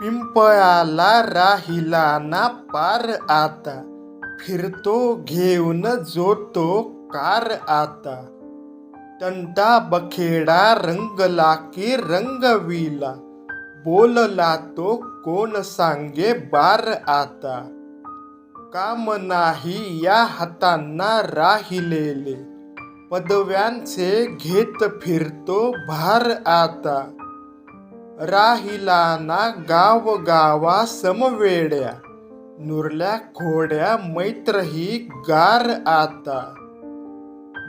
पिंपळाला राहिला ना पार आता फिरतो घेऊन जो तो कार आता. तंटा बखेडा रंगला की रंगविला बोलला तो कोण सांगे बार आता. काम नाही या हातांना राहिलेले पदव्यांचे घेत फिरतो भार आता. राहिलाना गाव गावा समवेड्या नुरल्या खोड्या मैत्रही गार आता.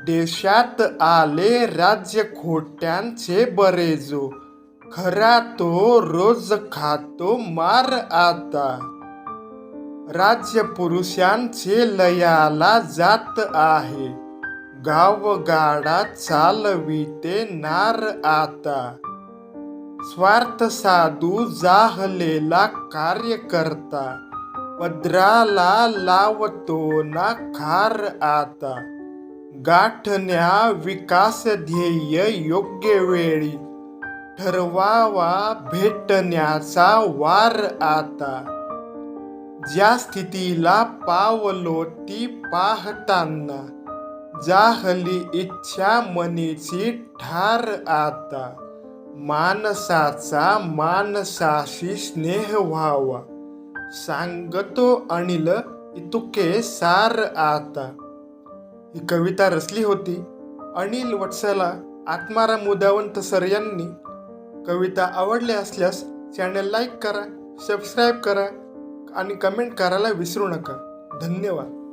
देशात आले राज्य खोट्यांचे बरेजो खरा तो रोज खातो मार आता. राज्य पुरुषांचे लयाला जात आहे. गावगाडा चालविते नार आता. स्वार्थ साधू जाहलेला कार्यकर्ता. पदराला लावतो ना खार आता. गाठण्या विकास ध्येय योग्य वेळी. ठरवावा भेटण्याचा वार आता. ज्या स्थितीला पावलो ती पाहताना. जाहली इच्छा मनीची ठार आता. माणसाचा माणसाशी स्नेह व्हावा. सांगतो अनिल इतुके सार आता. ही कविता रचली होती अनिल वत्सला आत्माराम उदावंत सर यांनी. कविता आवडल्या असल्यास चॅनल लाईक करा सबस्क्राईब करा आणि कमेंट करायला विसरू नका. धन्यवाद.